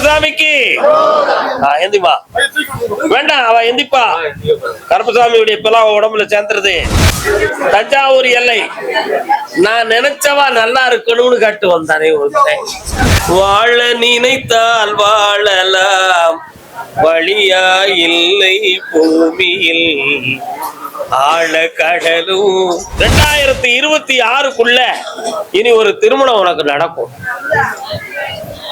கருப்பசாமிக்கு. எந்திப்பா. வேண்டாம் அவ எந்திப்பா. கருப்பசாமியுடைய பிளாவ உடம்புல சேர்ந்துருது. தஞ்சாவூர் எல்லை. நான் நினைச்சவா நல்லா இருக்கணும்னு கட்டு வந்தானே ஒருத்தன். வாழ நினைத்தால் வாழலாம். வழியா இல்லை பூமியில். ஆழ கடலும். ரெண்டாயிரத்தி இருபத்தி ஆறுக்குள்ள இனி ஒரு திருமணம் உனக்கு நடக்கும்.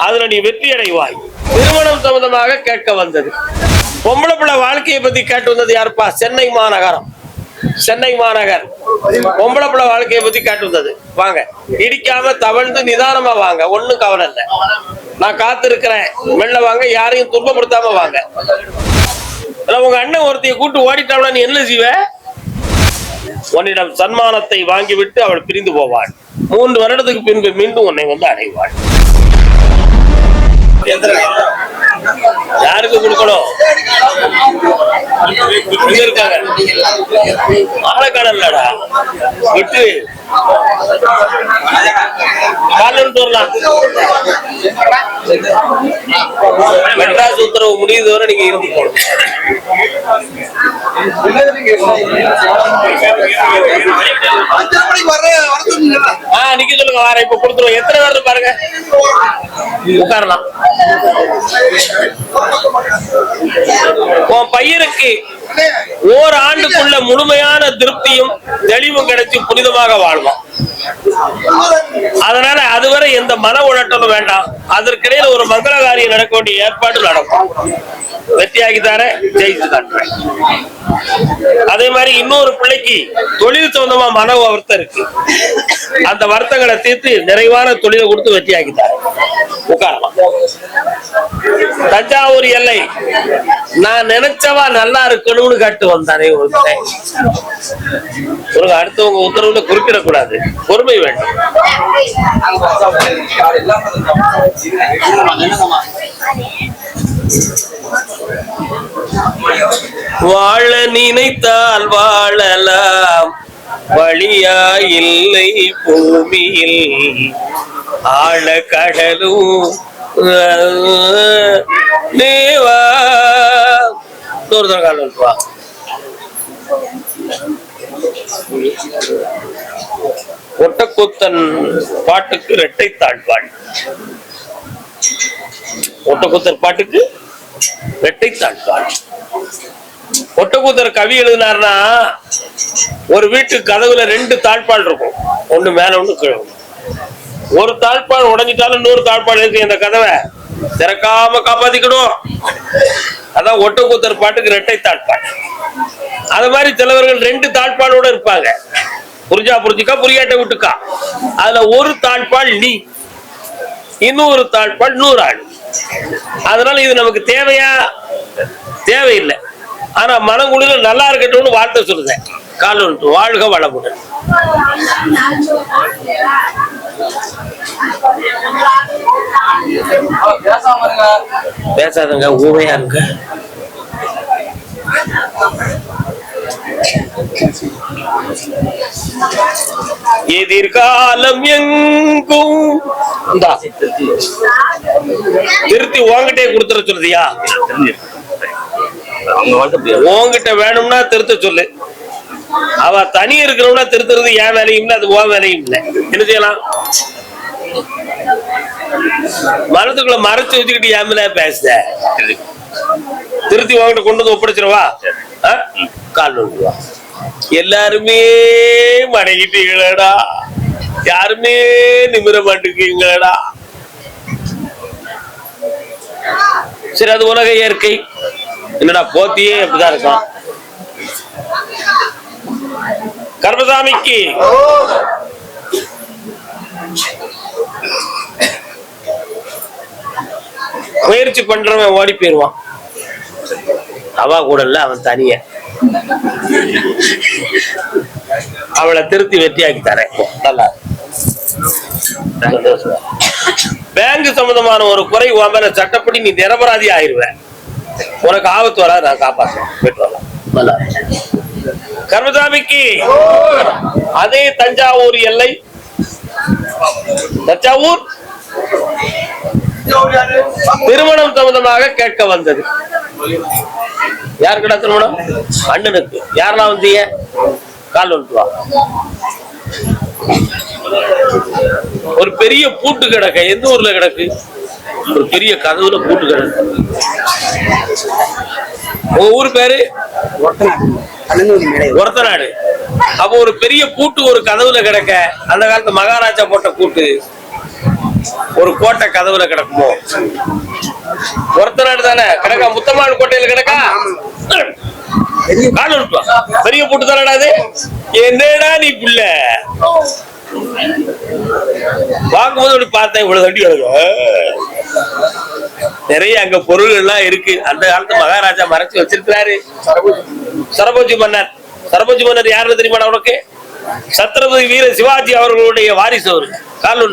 அதுல நீ வெற்றி அடைவாய் திருமணம் சம்பந்தமாக கேட்க வந்தது. பொம்பளை பிள்ளை வாழ்க்கையை பத்தி கேட்டு வந்தது யாருப்பா? சென்னை மாநகரம். சென்னை மாநகர். பொம்பளை பிள்ளை வாழ்க்கையை பத்தி கேட்டு வந்தது. வாங்க. இடிக்காம தவழ்ந்து நிதானமா வாங்க. ஒண்ணும் கவலை இல்லை. நான் காத்திருக்கிறேன். மெல்ல வாங்க. யாரையும் துன்பப்படுத்தாம வாங்க. உங்க அண்ணன் ஒருத்தைய கூட்டு ஓடிட்டாவளா நீ என்ன செய்வ? உன்னிடம் சன்மானத்தை வாங்கிவிட்டு அவள் பிரிந்து போவாள். மூன்று வருடத்துக்கு பின்பு மீண்டும் உன்னை வந்து அடைவாள். யாருக்கு கொடுக்கணும்? இங்க இருக்காங்க? ஆளக்காடல்லடா விட்டு. மெட்ராஸ் உத்தரவு முடியுது வரை நீங்க இருந்து போகணும். ஆஹ் மணிக்கு நிக்க சொல்லுங்க வார இப்ப கொடுத்துருவோம். எத்தனை பேர் பாருங்க. உட்காரலாம். உன் பையனுக்கு ஓர் ஆண்டுக்குள்ள முழுமையான திருப்தியும் தெளிவும் கிடைச்சி புனிதமாக வாழ்வான். அதனால அதுவரை எந்த மன உழட்டலும் வேண்டாம். அதற்கிடையில ஒரு மங்கள காரியம் நடக்க வேண்டிய ஏற்பாடு நடக்கும். வெற்றியாகி தரேன் ஜெயிச்சு காட்டுறேன் அதே மாதிரி இன்னொரு பிள்ளைக்கு தொழில் சொந்தமா மன வருத்தம் இருக்கு. அந்த வருத்தங்களை தீர்த்து நிறைவான தொழிலை கொடுத்து வெற்றியாக்கி தரேன் உட்காரலாம் தஞ்சாவூர் எல்லை. நான் நினைச்சவா நல்லா இருக்கணும்னு கேட்டு வந்தானே ஒரு அடுத்தவங்க உத்தரவுல குறிப்பிடக்கூடாது. பொறுமை வேண்டும். வாழ நினைத்தால் வாழலாம். வழியா இல்லை பூமியில். ஆழ கடலும் தேவா. தூரதர காலம் வா. ஒட்டக்கூத்தன் பாட்டுக்கு இரட்டை தாழ்வாள். ஒட்டக்கூத்தர் பாட்டுக்கு இரட்டை தாழ்வாள். ஒட்டக்கூத்தர் கவி எழுதினார்னா ஒரு வீட்டு கதவுல ரெண்டு தாழ்பால் இருக்கும். ஒண்ணு மேல ஒண்ணு கீழே. ஒரு தாழ்பால் உடஞ்சிட்டாலும் இன்னொரு தாழ்பால் இருக்கு இந்த கதவை. திறக்காம காப்பாத்திக்கணும். அதான் ஒட்டக்கூத்தர் பாட்டுக்கு இரட்டை தாழ்பால் அது மாதிரி சிலவர்கள் ரெண்டு தாழ்பாலோட இருப்பாங்க. புரிஞ்சா புரிஞ்சுக்கா புரியாட்ட விட்டுக்கா. அதுல ஒரு தாழ்பால் நீ. இன்னொரு தாழ்பால் நூறு ஆள் அதனால இது நமக்கு தேவையா? தேவையில்லை. ஆனா மனங்குளிர நல்லா இருக்கட்டும்னு வார்த்தை சொல்லுதேன். கால் ஒன்று வாழ்க வளமுடன். பேசாதங்க ஊமையா இருக்க எதிர்காலம் எங்கும்? திருத்தி உங்ககிட்டே கொடுத்துட சொல்லுதியா உங்ககிட்ட வேணும்னா திருத்த சொல்லு. அவ தனி இருக்கிறவனா திருத்துறது என் வேலையும் இல்லை அது உன் வேலையும் இல்லை. என்ன செய்யலாம்? மனத்துக்குள்ள மறைச்சு வச்சுக்கிட்டு என் மேல பேசுத. திருத்தி உங்ககிட்ட கொண்டு வந்து ஒப்படைச்சிருவா கால் விழுவா எல்லாருமே மடங்கிட்டீங்களடா. யாருமே நிமிர மாட்டிருக்கீங்களடா சரி அது உலக இயற்கை. என்னடா போத்தியே அப்படிதான் இருக்கான். கர்மசாமிக்கு. முயற்சி பண்றவன் ஓடி போயிருவான். அவ கூட இல்ல அவன் தனிய. அவளை திருத்தி வெற்றியாக்கி தரேன். நல்லா பேங்க் சம்பந்தமான ஒரு குறை உன் மேல சட்டப்படி நீ நிரபராதி ஆயிருவ. உனக்கு ஆபத்து வராது நான் காப்பாற்றுவேன் போயிட்டு வரலாம் நல்லா கர்மசாமிக்கு அதே தஞ்சாவூர் எல்லை. தஞ்சாவூர் திருமணம் சம்பந்தமாக கேட்க வந்தது. யாருக்குடா திருமணம் அண்ணனுக்கு. யாரெல்லாம் வந்தீங்க? கால் வந்துட்டு ஒரு பெரிய பூட்டு கிடக்கு. எந்த ஊர்ல கிடக்கு? ஒரு பெரிய கதவுல பூட்டு கிடக்கு. உங்க ஊர் பேரு? ஒரத்தநாடு. அப்போ ஒரு பெரிய பூட்டு ஒரு கதவுல கிடக்க. அந்த காலத்து மகாராஜா போட்ட பூட்டு ஒரு கோட்டை கதவுல கிடக்குமோ? ஒரத்தநாடு தானே கிடக்கா முத்தம்மாள் கோட்டையில கிடக்கா? கால் பெரிய போட்டு தானடா அது? என்னடா நீ புள்ள? வாங்கும்போது அப்படி பார்த்தேன் இவ்வளவு தண்டி கிடக்கு. நிறைய அங்க பொருள் எல்லாம் இருக்கு. அந்த காலத்து மகாராஜா மறைச்சு வச்சிருக்கிறாரு. சரபோஜி மன்னர். சரபோஜி மன்னர் யாருன்னு தெரியுமாடா உனக்கு? சத்ரபதி வீர சிவாஜி அவர்களுடைய வாரிசு அவரு. கால்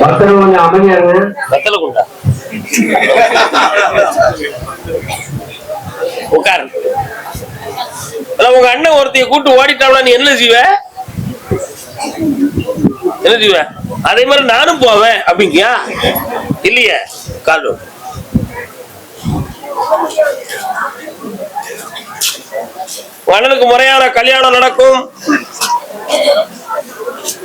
பக்தர்கள் கொஞ்சம் அமைதியா இருங்க வெத்தலை குண்டா உட்காரு. அதான் உங்க அண்ணன் ஒருத்தைய கூட்டு ஓடிட்டாப்ல நீ என்ன செய்வ? என்ன செய்வ? அதே மாதிரி நானும் போவேன் அப்படிங்கியா? இல்லையே கால். அண்ணனுக்கு முறையான கல்யாணம் நடக்கும்.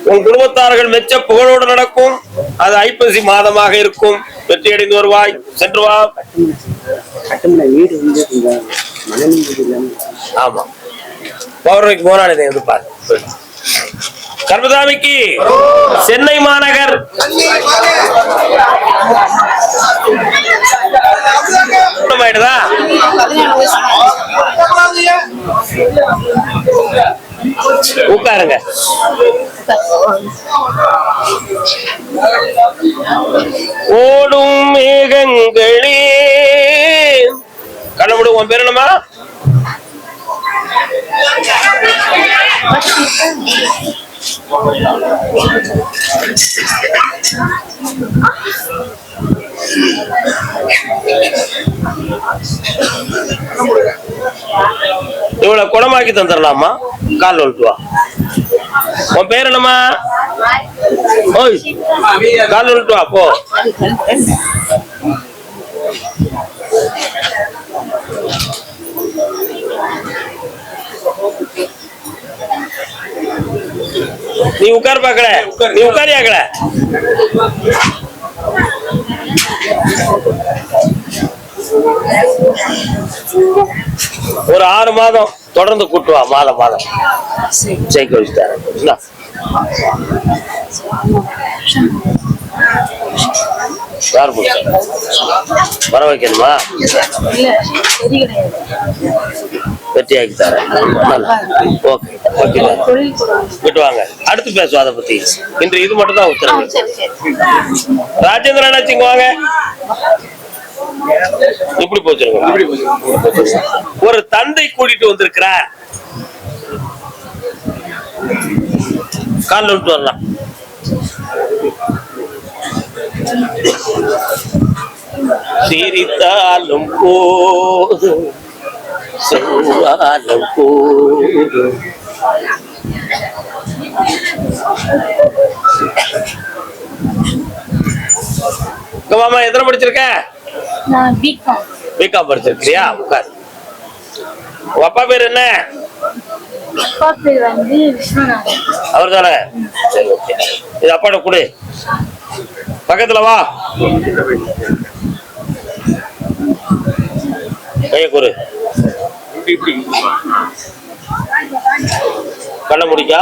உன் குடும்பத்தார்கள் மெச்ச புகழோடு நடக்கும். அது ஐப்பசி மாதமாக இருக்கும். வெற்றி அடைந்து வருவாய். சென்று வா. ஆமா. பௌர்ணமிக்கு போராடுது என்று பாரு கர்மதாமிக்கு சென்னை மாநகர். ஆயிடுதா? உட்காருங்க. ஓடும் மேகங்களே. கண்ணமுடு உன் பேர் என்னம்மா? இவளை குணமாக்கி தந்துடலாமா கால் வந்துட்டு உன் பேர் என்னம்மா? ஓய் கால் வந்துட்டு வா போ. நீ உட்கார் பாக்கல நீ உட்காரியாக்கல ஒரு ஆறு மாதம் தொடர்ந்து கூட்டுவா மாதம் மாதம். ஜெயிக்க வச்சுட்டாரு. யார் பிடிச்ச வர வைக்கணுமா? வெற்றி ஆக்கி தரேன் ஓகே ஓகே. விட்டு வாங்க அடுத்து பேசுவோம் அதை பத்தி. இன்று இது மட்டும் தான் உத்தரவு ராஜேந்திரன் அண்ணாச்சிங்க வாங்க. இப்படி போச்சிருங்க. ஒரு தந்தை கூட்டிட்டு வந்திருக்கிறார். காலில் விட்டு வரலாம். சிரித்தாலும் போதும் செவ்வாலும் இங்க மாமா எத்தனை படிச்சிருக்க? பிகாம் படிச்சிருக்கியா உட்கார். உங்க அப்பா பேர் என்ன? அப்பா பேர் வந்து விஸ்வநாதன். அவர் தானே? சரி ஓகே. இது அப்பாட்ட கொடு. பக்கத்துல வா. கைய கொடு. கண்ண முடிக்கா.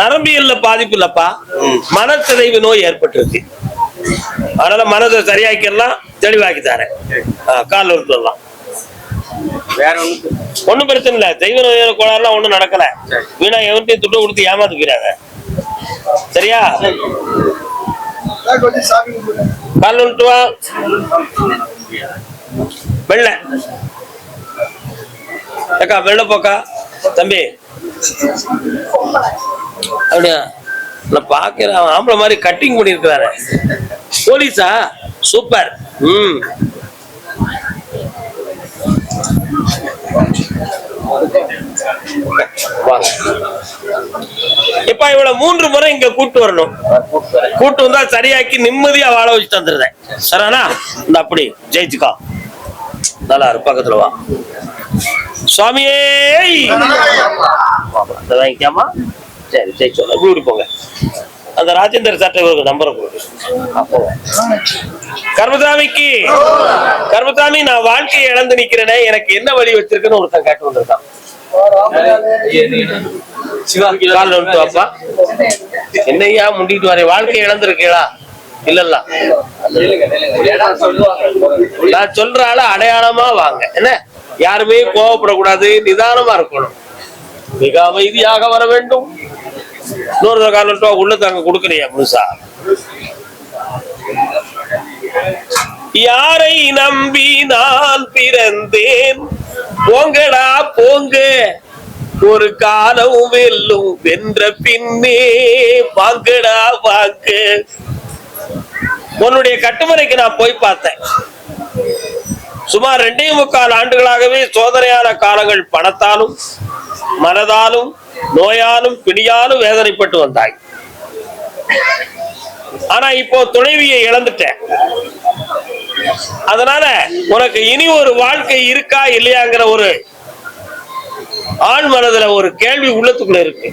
நரம்பியல்ல பாதிப்பு இல்லப்பா. மனச்சிதைவு நோய் ஏற்பட்டிருக்கு. அதனால மனதை சரியாக்கிடலாம் தெளிவாக்கி தரேன். கால் ஒரு சொல்லலாம் வேற ஒண்ணு ஒண்ணும் பிரச்சனை இல்ல. தெய்வ நோயான கோளாறுலாம் ஒண்ணும் நடக்கல. வீணா எவன்ட்டையும் துட்டு கொடுத்து ஏமாத்துக்கிறாங்க. சரியா? கொஞ்சம் கால் வா. வெள்ள. அக்கா வெள்ள போக்கா. தம்பி. அப்படியா? நான் பாக்குறேன் அவன் ஆம்பளை மாதிரி கட்டிங் பண்ணிருக்கிறாரு போலீஸா? சூப்பர். ம். இப்ப இவளை மூன்று முறை இங்க கூட்டு வரணும். கூட்டு வந்தா சரியாக்கி நிம்மதியா வாழ வச்சுட்டு வந்துருந்தேன் சரானா இந்த அப்படி ஜெயிச்சுக்கா. நல்லா பக்கத்துல வா. சுவாமியே வாங்கிக்காமா சரி ஜெயிச்சோம் இப்படி போங்க. அந்த ராஜேந்திர சட்டை இவருக்கு நம்பரை கொடு கர்மசாமிக்கு கர்மசாமி நான் வாழ்க்கையை இழந்து நிக்கிறேனே எனக்கு என்ன வழி வச்சிருக்குன்னு ஒருத்தன் கேட்டு வந்திருக்கான். என்னையா முண்டிட்டு வரேன் வாழ்க்கையை இழந்திருக்கீங்களா இல்லல்ல. நான் சொல்ற ஆள அடையாளமா வாங்க. என்ன? யாருமே கோவப்படக்கூடாது நிதானமா இருக்கணும். மிக அமைதியாக வர வேண்டும். நூறு கால் ரூபா உள்ள அங்க கொடுக்கலையா முழுசா? யாரை நம்பி நான் பிறந்தேன்? போங்கடா போங்க. ஒரு காலம் வெல்லும் வென்ற பின்னே வாங்கடா வாங்க. உன்னுடைய கட்டுமனைக்கு நான் போய் பார்த்தேன். சுமார் ரெண்டே முக்கால் ஆண்டுகளாகவே சோதனையான காலங்கள் பணத்தாலும் மனதாலும் நோயாலும் பிடியாலும் வேதனைப்பட்டு வந்தாய். ஆனா இப்போ துணைவியை இழந்துட்டேன். அதனால உனக்கு இனி ஒரு வாழ்க்கை இருக்கா இல்லையாங்கிற ஒரு ஆண் மனதுல ஒரு கேள்வி உள்ளத்துக்குள்ள இருக்கு.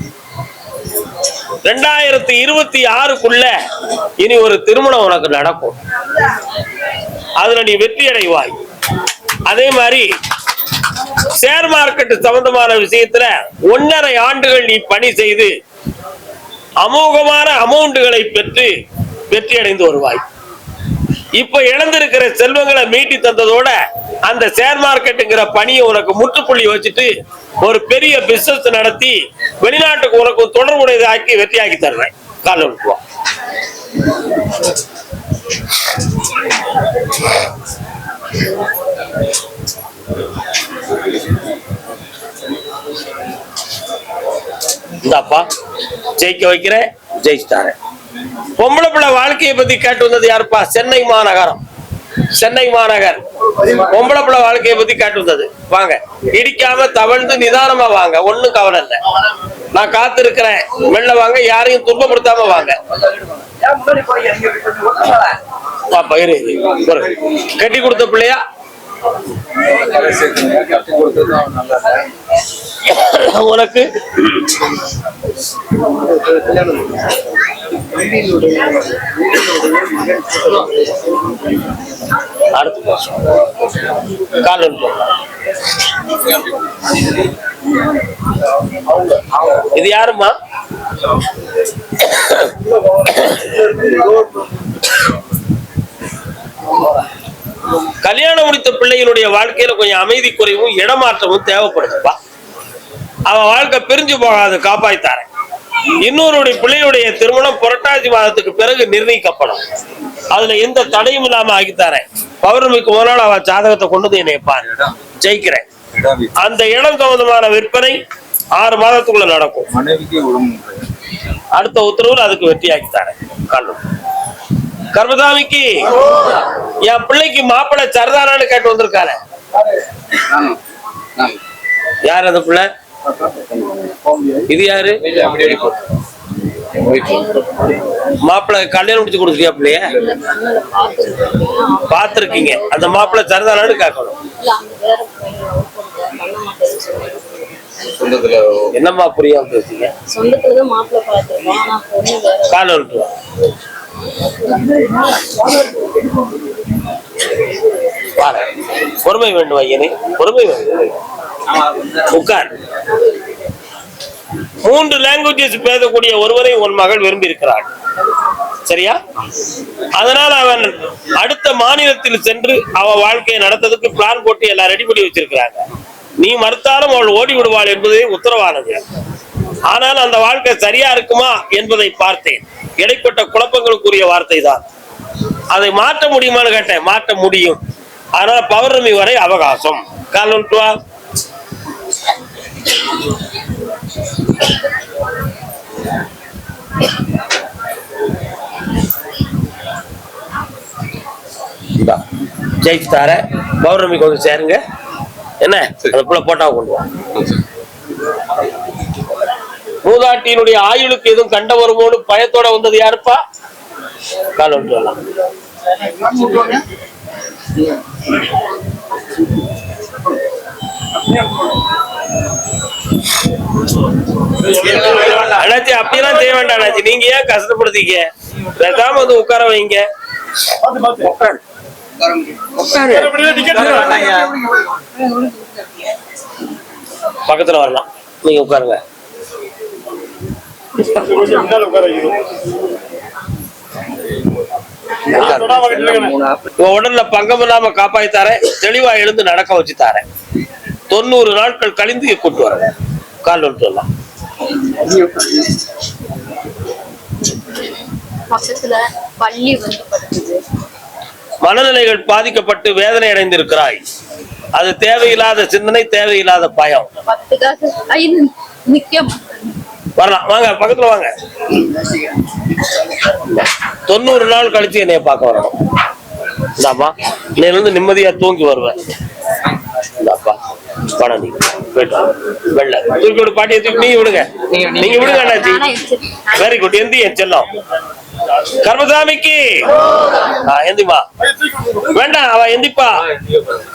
ரெண்டாயிரத்தி இருபத்தி ஆறுக்குள்ள இனி ஒரு திருமணம் உனக்கு நடக்கும். அதுல நீ வெற்றி அடைவாய் அதே மாதிரி ஷேர் மார்க்கெட் சம்பந்தமான விஷயத்துல ஒன்னரை ஆண்டுகள் நீ பணி செய்து அமோகமான அமௌண்ட்களை பெற்று வெற்றி அடைந்து வருவாய் இப்ப இழந்திருக்கிற செல்வங்களை மீட்டி தந்ததோட அந்த ஷேர் மார்க்கெட்டுங்கிற பணியை உனக்கு முற்றுப்புள்ளி வச்சுட்டு ஒரு பெரிய பிசினஸ் நடத்தி வெளிநாட்டுக்கு உனக்கு தொடர்புடையதாக்கி வெற்றியாக்கி தருவேன் கால் அனுப்புவோம் இந்தாப்பா. ஜெயிக்க வைக்கிறேன் ஜெயிச்சுட்டாரேன் பொம்பளை பிள்ளை வாழ்க்கையை பத்தி கேட்டு வந்தது யாருப்பா? சென்னை மாநகரம். சென்னை மாநகர். பொம்பளை பிள்ளை வாழ்க்கையை பத்தி கேட்டு வந்தது. வாங்க. இடிக்காம தவழ்ந்து நிதானமா வாங்க. ஒண்ணும் கவலை இல்லை. நான் காத்து இருக்கிறேன் வெளில வாங்க. யாரையும் துன்பப்படுத்தாம வாங்க. கட்டி கொடுத்த பிள்ளையா? உனக்கு? அடுத்த பேசுவோம் கால் அனுப்பு. இது யாருமா கல்யாணம் முடித்த பிள்ளைகளுடைய வாழ்க்கையில கொஞ்சம் அமைதி குறைவும் இடமாற்றமும் தேவைப்படுதுப்பா அவன் வாழ்க்கை பிரிஞ்சு போகாது காப்பாய்த்தாரேன் இன்னொருடைய பிள்ளையுடைய திருமணம் புரட்டாசி மாதத்துக்கு பிறகு நிர்ணயிக்கப்படும். அதுல எந்த தடையும் இல்லாம ஆகித்தாரேன் பௌர்ணமிக்கு முதல் நாள் அவன் ஜாதகத்தை கொண்டு என்னை பாரு. ஜெயிக்கிறேன். அந்த இடம் சம்பந்தமான விற்பனை ஆறு மாதத்துக்குள்ள நடக்கும். அடுத்த உத்தரவுல அதுக்கு வெற்றியாக்கி தரேன் காணும் கர்மசாமிக்கு என் பிள்ளைக்கு மாப்பிள்ளை சரதானான்னு கேட்டு வந்திருக்காரு. யார் அந்த பிள்ளை? இது யாரு? மாப்பிள்ளை கல்யாணம் முடிச்சு கொடுத்துட்டியா பிள்ளைய? பார்த்திருக்கீங்க. அந்த மாப்பிள்ளை சரதானான்னு கேட்கணும். என்னம்மா புரியாம பேசுறீங்க? சொந்தத்துல தான் மாப்பிள்ளை பார்த்துருக்கோம் பொறுமை வேண்டும் ஐயனே. பொறுமை வேண்டும். உட்கார். மூன்று லாங்குவேஜஸ் பேசக்கூடிய ஒருவரை உன் மகள் விரும்பி இருக்கிறாள் சரியா? அதனால் அவன் அடுத்த மாநிலத்தில் சென்று அவ வாழ்க்கையை நடத்ததுக்கு பிளான் போட்டு எல்லாம் ரெடி பண்ணி வச்சிருக்கிறாங்க. நீ மறுத்தாலும் அவள் ஓடி விடுவாள் என்பதே உத்தரவானது. ஆனால் அந்த வாழ்க்கை சரியா இருக்குமா என்பதை பார்த்தேன். இடைப்பட்ட குழப்பங்களுக்குரிய வார்த்தை தான் அதை மாற்ற முடியுமான்னு கேட்டேன். மாற்ற முடியும். ஆனால் பௌர்ணமி வரை அவகாசம். கால் ஒன்று வா. இந்தா, ஜெயிச்சு தார பௌர்ணமி கொஞ்சம் சேருங்க. என்ன? அந்த புள்ள போட்டா கொண்டு வா. மூதாட்டியினுடைய ஆயுளுக்கு எதுவும் கண்ட வருமோன்னு பயத்தோட வந்தது யாருப்பா? கால் ஒன்று வரலாம். அண்ணாச்சி அப்படியெல்லாம் செய்ய வேண்டாம் அண்ணாச்சி. நீங்க ஏன் கஷ்டப்படுத்தீங்க? பேசாம வந்து உட்கார வைங்க. பக்கத்துல வரலாம். நீங்க உட்காருங்க. உடல்ல பங்கம் இல்லாம காப்பாத்தி தரேன் தெளிவா எழுந்து நடக்க வச்சு தரேன் தொண்ணூறு நாட்கள் கழிந்து கூட்டு வரேன் கால் படுத்துது மனநிலைகள் பாதிக்கப்பட்டு வேதனை அடைந்திருக்கிறாய். அது தேவையில்லாத சிந்தனை தேவையில்லாத பயம். வரலாம். வாங்க பக்கத்துல வாங்க. தொண்ணூறு நாள் கழிச்சு என்னைய பார்க்க வரணும். இந்தாப்பா இன்னையில இருந்து நிம்மதியா தூங்கி வருவேன். இந்தாப்பா பணம் நீ. போயிட்டு. வெள்ள தூக்கி விடு பாட்டியை தூக்கி நீங்க விடுங்க. நீங்க விடுங்க அண்ணாச்சி. வெரி குட் எந்தி என் செல்லம். கர்மசாமிக்கு. ஆ, எந்திமா வேண்டாம் அவ எந்திப்பா.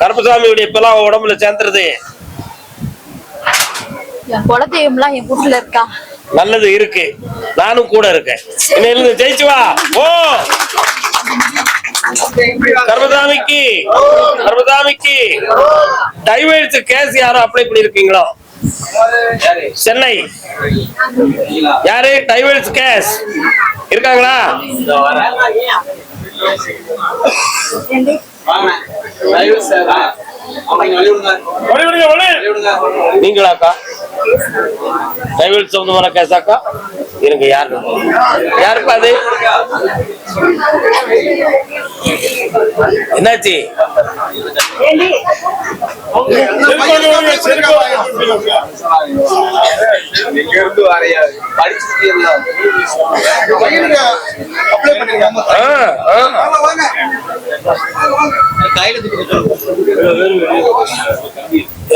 கருப்பசாமியுடைய பிலாம் உடம்புல சேர்ந்துருது. என் குலதெய்வம்லாம் என் வீட்டுல இருக்கா? நல்லது இருக்கு. நானும் கூட இருக்கேன். இன்னையில ஜெயிச்சு வா. ஓ கர்மசாமிக்கு கர்மசாமிக்கு. டைவர்ஸ் கேஸ் யாரும் அப்ளை பண்ணிருக்கீங்களோ சென்னை. யாரு? Divorce case. இருக்காங்களா? நீங்களாக்கா? டைவர்ஸ் சம்பந்தமான கேஸாக்கா? இருங்க யாரு? யாருப்பா அது? என்னாச்சு?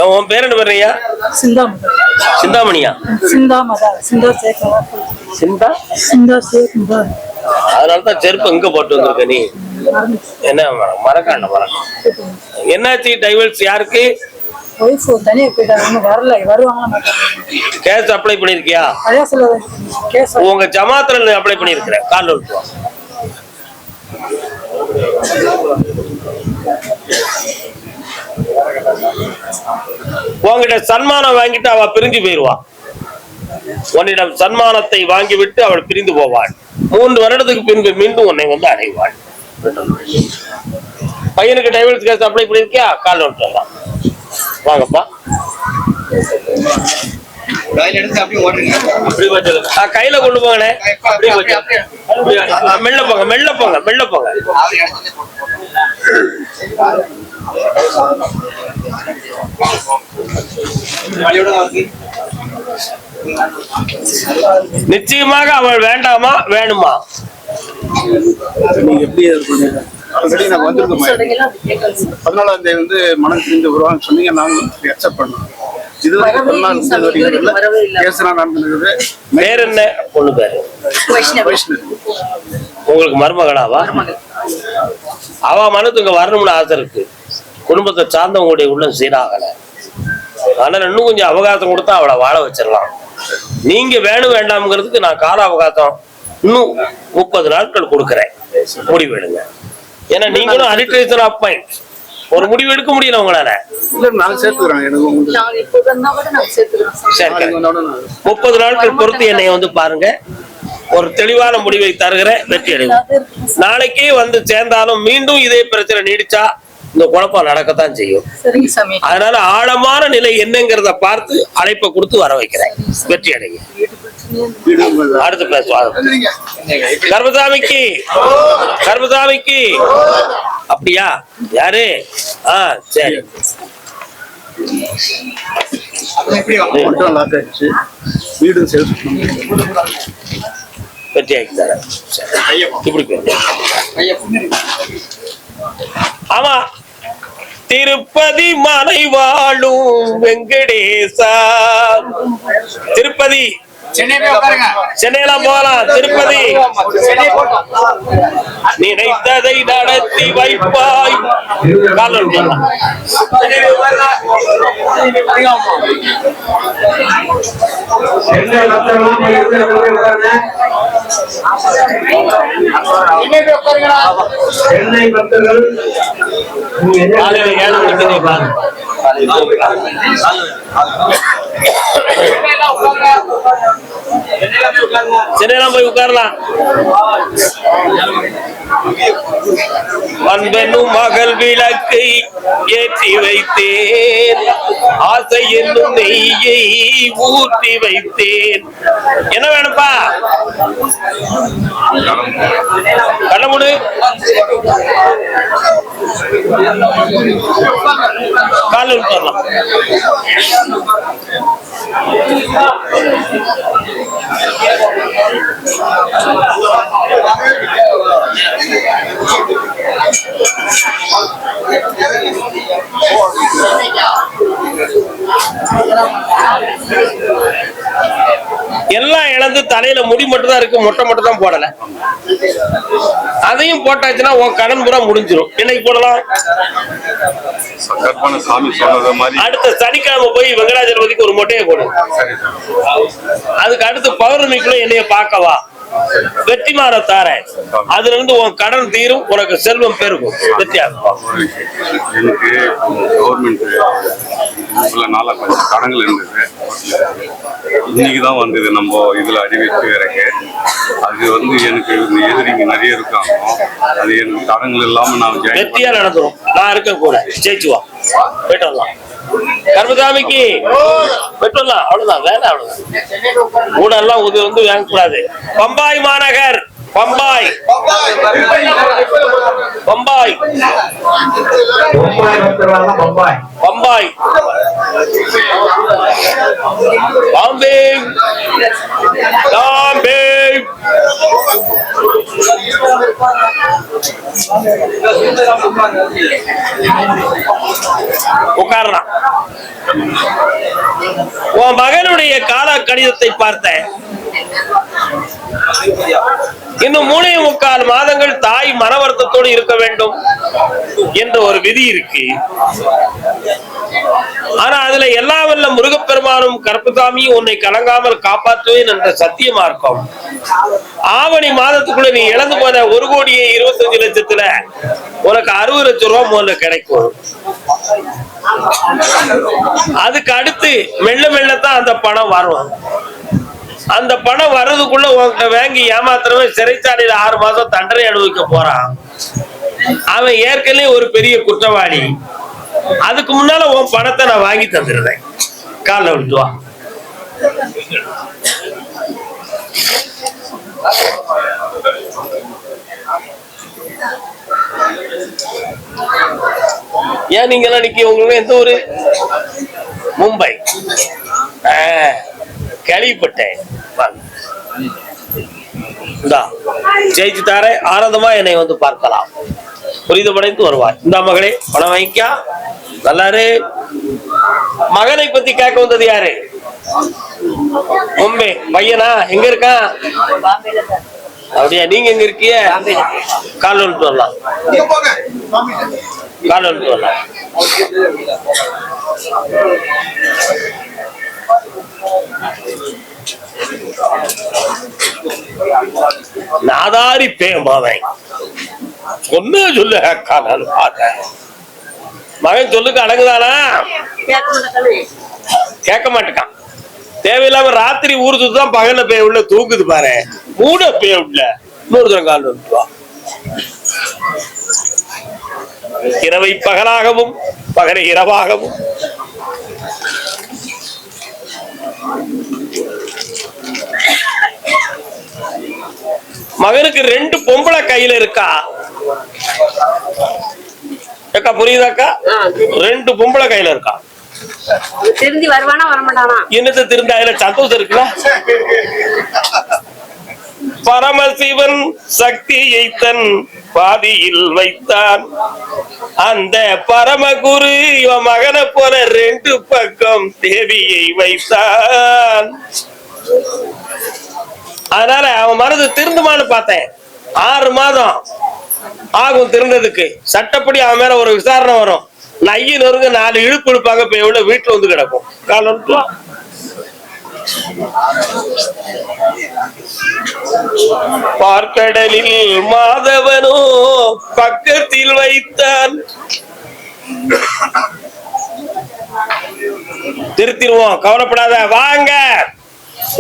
உன் பேர் என்ன பேருயா சிந்தாமதா சிந்தாமணியா? சிந்தாமதா சிந்தா சேகரா. சிந்தா? சிந்தா சேகரா. அதனால தான் செருப்பு எங்க போட்டு வந்திருக்க நீ. என்ன மரக்காண்ட மரம் என்னாச்சு டைவர்ஸ் யாருக்கு? ஒய்ஃப் போயிட்டாங்க. வரல. கேஸ் அப்ளை பண்ணிருக்கியா? அதே சொல்ல கேஸ் உங்க ஜமாத்துல அப்ளை பண்ணிருக்கிறேன். கால் விட்டு வா. உன்கிட்ட சன்மானம் வாங்கிட்டு அவ பிரிஞ்சு போயிருவா. உன்னிடம் சன்மானத்தை வாங்கிவிட்டு அவள் பிரிந்து போவாள். மூன்று வருடத்துக்கு பின்பு மீண்டும் உன்னை வந்து அடைவாள். பையனுக்கு டைவர்ஸ் கேஸ் அப்ளை பண்ணிருக்கியா? கால் விட்டு வரலாம் வாங்கப்பா. கையில கொண்டு போங்கண்ணே. மெல்ல போங்க மெல்ல போங்க மெல்ல போங்க. நிச்சயமாக அவள் வேண்டாமா? வேணுமா? நீங்க எப்படி எதிர்கொண்டீங்க ஆல்ரெடி நாங்க வந்திருக்கோம். பதினாலாம் தேதி வந்து மனம் பிரிந்து வருவாங்க சொன்னீங்க. நாங்க அக்செப்ட் பண்ணோம் இது பேர் என்ன? பொண்ணு பேரு. உங்களுக்கு மருமகளாவா? அவ மனது இங்க வரணும்னு ஆசை இருக்கு. குடும்பத்தை சார்ந்தவங்களுடைய உள்ளம் சீராகல. அதனால இன்னும் கொஞ்சம் அவகாசம் கொடுத்தா அவளை வாழ வச்சிடலாம். நீங்க வேணும் வேண்டாம்ங்கிறதுக்கு நான் கால அவகாசம் இன்னும் முப்பது நாட்கள் கொடுக்குறேன். முடிவு எடுங்க ஏன்னா நீங்களும் அலிட்ரேச்சர் ஆஃப் மைண்ட் ஒரு முடிவு எடுக்க முடியல உங்களால. முப்பது நாட்கள் பொறுத்து என்னை வந்து பாருங்க. ஒரு தெளிவான முடிவை தருகிறேன். வெற்றி அடைவோம். நாளைக்கே வந்து சேர்ந்தாலும் மீண்டும் இதே பிரச்சனை நீடிச்சா இந்த குழப்பம் நடக்கத்தான் செய்யும். அதனால ஆழமான நிலை என்னங்கிறத பார்த்து அழைப்பை கொடுத்து வர வைக்கிறேன். வெற்றி அடைங்க வீடு அடுத்து பேசுவாங்க. கர்மசாமிக்கு. கர்மசாமிக்கு. அப்படியா? யாரு? ஆ சரி. சேல்ஸ் வெற்றி ஆக்கி தரேன் சரி. இப்படி. ஆமா. திருப்பதி மலை வாழும் வெங்கடேசா. திருப்பதி. சென்னையெல்லாம் போகலாம். திருப்பதி. சென்னை நினைத்ததை நடத்தி வைப்பாய். காலம் சென்னை சென்னை சென்னை பக்தர்கள் காலையில ஏழு மணிக்கு. சென்னையெல்லாம் போய் உட்காரலாம். அன்பென்னும் மகள் விளக்கை ஏற்றி வைத்தேன். ஆசை என்னும் நெய்யை ஊற்றி வைத்தேன். என்ன வேணும்பா கண்ணமுடு கால உட்காரலாம் எல்லாம் இழந்து தலையில முடி மட்டும் தான் இருக்கு மொட்டை மட்டும் தான் போடல. அதையும் போட்டாச்சுன்னா உன் கடன் பூரா முடிஞ்சிரும். இன்னைக்கு போடலாம். அடுத்த சனிக்கிழமை போய் வெங்கடாஜலபதிக்கு ஒரு மொட்டையை போடு அதுக்கு அடுத்து பௌர்ணமிக்குள்ள என்னைய பார்க்கவா வெற்றி மாற தாரேன். அதுல இருந்து உன் கடன் தீரும் உனக்கு செல்வம் பெருகும். வித்தியாசம். எனக்கு கவர்மெண்ட் சில நாளா கொஞ்சம் கடன்கள் இருந்தது. இன்னைக்கு தான் வந்தது நம்ம இதுல அடி வச்சு இருக்கு அது வந்து எனக்கு எதிரிங்க நிறைய இருக்காங்க. அது எனக்கு கடன்கள் இல்லாம நான் ஜாயின் வெற்றியா நடந்துரும். நான் இருக்க கூட. ஜெயிச்சு வா. போயிட்டு வரலாம். கர்மசாமிக்கு போயிட்டு அவ்வளவுதான் வேலை அவ்வளவுதான். கூட எல்லாம் உதவி வந்து வாங்கக்கூடாது. பம்பாய் மாநகர். பம்பாய். பம்பாய். பம்பாய். பம்பாய். பாம்பே பாம்பே உட்காரலாம் உன் மகனுடைய கால கடிதத்தை பார்த்தேன் இன்னும் மூணே முக்கால் மாதங்கள் தாய் மன வருத்தத்தோடு இருக்க வேண்டும் என்ற ஒரு விதி இருக்கு. ஆனா அதுல எல்லா வல்ல முருகப்பெருமானும் கருப்புசாமியும் உன்னை கலங்காமல் காப்பாற்றுவேன் என்ற சத்தியமா இருக்கும் ஆவணி மாதத்துக்குள்ள நீ இழந்து போன ஒரு கோடியே இருபத்தஞ்சு லட்சத்துல உனக்கு அறுபது லட்சம் ரூபாய் முதல்ல கிடைக்கும். அதுக்கு அடுத்து மெல்ல மெல்லத்தான் அந்த பணம் வரும். அந்த பணம் வர்றதுக்குள்ள வாங்கி ஏமாத்துறவன் சிறைச்சாலையில ஆறு மாசம் தண்டனை அனுபவிக்க போறான். அவன் ஏற்கனவே ஒரு பெரிய குற்றவாளி. அதுக்கு முன்னால உன் பணத்தை நான் வாங்கி தந்துடுறேன். காலைல விட்டு ஏன் நீங்க எல்லாம் நிக்க உங்களுக்கு எந்த ஊரு? மும்பை. கேள்விப்பட்டேன். ஜெயிச்சு தாரே ஆனந்தமா என்னை வந்து பார்க்கலாம். புரிந்து படைத்து வருவாய் இந்த மகளே பணம் வாங்கிக்கா. நல்லாரு. மகனை பத்தி கேட்க வந்தது யாரு? மும்பை பையனா? எங்க இருக்கான் அப்படியா நீங்க எங்க இருக்கீங்க கால் வந்துட்டு வரலாம். கால் வந்துட்டு வரலாம். நாதாரி பேமாவன் சொன்ன சொல்லு காலால் பார்த்தேன் மகன் சொல்லுக்கு அடங்குதானா? கேட்க மாட்டேக்கான். தேவையில்லாம ராத்திரி ஊர் சுத்தான் பே பேய் உள்ள தூக்குது பாரு. மூட பேய் உள்ள. இன்னொரு தரம் கால் இரவை பகலாகவும் பகலை இரவாகவும் மகனுக்கு ரெண்டு பொம்பளை கையில இருக்கா? அக்கா புரியுதாக்கா? ரெண்டு பொம்பளை கையில இருக்கா? திருந்தி வருவானா வரமாட்டானா? என்னத்தை திரும்ப அதுல சந்தோஷம் இருக்குல்ல பரமசிவன் சக்தியை தன் பாதியில் வைத்தான். அந்த பரமகுரு இவன் மகனை போல ரெண்டு பக்கம் தேவியை வைத்தான். அதனால அவன் மனது திருந்துமான்னு பார்த்தேன். ஆறு மாதம் ஆகும் திருந்ததுக்கு. சட்டப்படி அவன் மேல ஒரு விசாரணை வரும். நைய நொறுங்க நாலு இழுப்பு இழுப்பாங்க இப்ப எவ்வளவு வீட்டுல வந்து கிடக்கும். காலம் பார்க்கடலில் மாதவனோ பக்கத்தில் வைத்தான். திருத்திடுவோம் கவலைப்படாத வாங்க.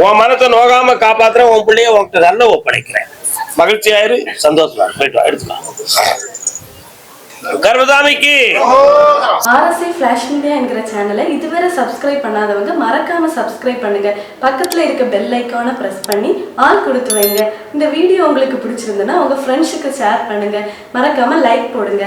உன் மனத்தை நோகாம காப்பாத்துறேன் உன் பிள்ளைய உன்கிட்ட நல்ல ஒப்படைக்கிறேன். மகிழ்ச்சியாயிரு சந்தோஷமா இரு. போயிட்டு எடுத்துக்கலாம் கர்மசாமிக்கு! ஆர்எஸ்ஐ ஃபிளாஷ் மீடியா என்கிற சேனலை இதுவரை சப்ஸ்கிரைப் பண்ணாதவங்க மறக்காம சப்ஸ்கிரைப் பண்ணுங்க. பக்கத்துல இருக்க பெல் ஐக்கானை பிரஸ் பண்ணி ஆல் கொடுத்து வைங்க. இந்த வீடியோ உங்களுக்கு பிடிச்சிருந்ததுன்னா உங்க ஃப்ரெண்ட்ஸுக்கு ஷேர் பண்ணுங்க. மறக்காம லைக் போடுங்க.